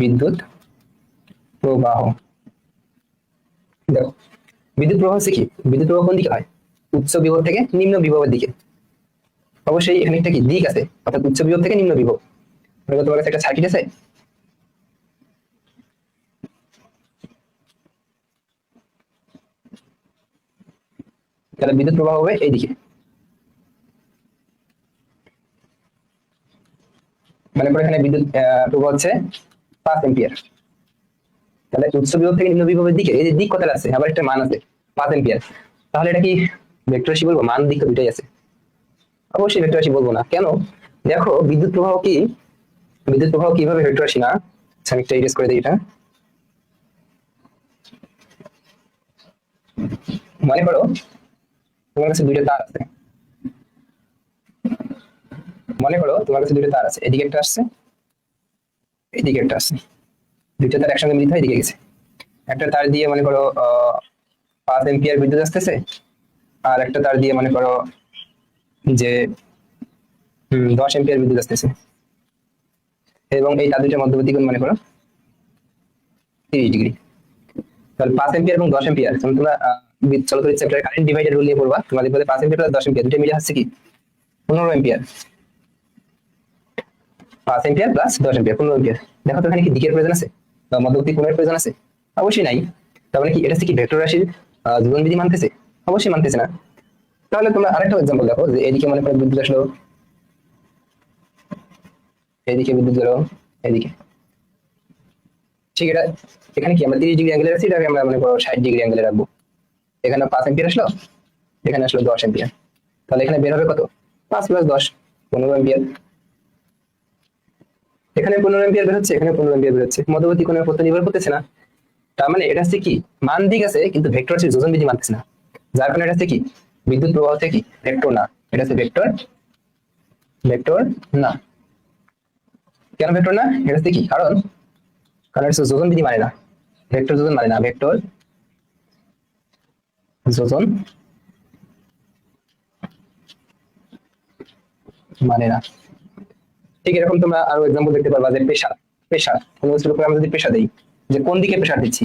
বিদ্যুৎ প্রবাহ। দেখো, বিদ্যুৎ প্রবাহ হচ্ছে কি? বিদ্যুৎ প্রবাহ কোন দিকে হয়? উচ্চ বিভব থেকে নিম্ন বিভবের দিকে। অবশ্যই এখানে একটা কি? দিক আছে। অর্থাৎ উচ্চ বিভব থেকে নিম্ন বিভব। তোমার কাছে একটা সার্কিট আছে। তাহলে বিদ্যুৎ প্রবাহ হবে এইদিকে মানে এখানে বিদ্যুৎ প্রবাহ হচ্ছে পাঁচ এম্পিয়ার। তাহলে উচ্চ বিভব থেকে নিম্ন বিভবের দিকে এই যে দিক কোথায় আছে আবার একটা মান আছে পাঁচ এম্পিয়ার। তাহলে এটা কি ভেক্টর রাশি বলব? মান দিক দুটাই আছে। অবশ্যই ভেক্টর রাশি বলব না। কেন? দেখো বিদ্যুৎ প্রবাহ কি? বিদ্যুৎ প্রবাহ কীভাবে ভেক্টর রাশি না? আচ্ছা, আমি একটা ইরেজ করে দিই এটা। মনে করো তোমার কাছে দুইটা তার আছে। মনে করো তোমার কাছে দুইটা তার আছে। এদিকে একটা আসছে। এদিকে একটা আসছে দুইটা তার একসঙ্গে মিলিত হয়ে, এদিকে গেছে। একটা তার দিয়ে মনে করো পাঁচ এম্পিয়ার বিদ্যুৎ আসতেছে, আর একটা তার দিয়ে মনে করো, যে দশ এম্পিয়ার বিদ্যুৎ আসতেছে। এবং এই তার দুইটার মধ্যবর্তী কোণ মনে করো, তিরিশ ডিগ্রি। তাহলে পাঁচ এম্পিয়ার এবং দশ এম্পিয়ার যেমন তোমরা চলতরিৎ চ্যাপ্টারে কারেন্ট ডিভাইডার রুল নিয়ে পড়বা। তোমাদের পদে পাঁচ এম্পিয়ার দশ এম্পিয়ার দুটো মিলে হচ্ছে কি? পনেরো এম্পিয়ার পাঁচ এম্পিয়ার প্লাস দশ এম্পিয়ার পনেরো এম্পিয়ার দেখো তো এখানে কি দিকের প্রয়োজন আছে? বা মধ্যবর্তী কোণের প্রয়োজন আছে? অবশ্যই নাই। তার মানে কি, এটা কি ভেক্টর রাশির যোজন বিধি মানতেছে? অবশ্যই মানতেছে না। তাহলে তোমরা আরেকটা এক্সাম্পল দেখো, যে এদিকে মনে করো বিদ্যুৎ আসলো। এদিকে বিদ্যুৎ গেল, এদিকে। ঠিক এটা, এখানে কি আমরা তিরিশ ডিগ্রি অ্যাঙ্গেলে আছি? এটাকে আমরা মনে করো ষাট ডিগ্রি অ্যাঙ্গেলে রাখব। এখানে পাঁচ এম্পিয়ার আসলো, এখানে আসলো দশ এম্পিয়ার তাহলে এখানে বের হবে কত? পাঁচ প্লাস দশ, পনেরো এম্পিয়ার এখানে পনেরো এম্পিয়ার বের হচ্ছে, এখানে পনেরো এম্পিয়ার বের হচ্ছে। মধ্যবর্তী কোণের উপর নির্ভর করতেছে না। তার মানে এটা হচ্ছে কি? মান দিক আছে, কিন্তু ভেক্টর হচ্ছে যোজন বিধি মানতেছে না। যার কারণে এটা হচ্ছে কি? বিদ্যুৎ প্রবাহ হচ্ছে কি? ভেক্টর না। এটা হচ্ছে ভেক্টর ভেক্টর না। কেন ভেক্টর না? এটা হচ্ছে কি? কারণ কারণ এটা যোজন বিধি মানে না। ভেক্টর যোজন মানে না। ভেক্টর যোজন মানে না। ঠিক এরকম তোমরা আরও এক্সাম্পল দেখতে পারবা যে প্রেশার পেশা কোনো উপরে আমরা যদি পেশা দিই, যে কোন দিকে প্রেশার দিচ্ছি?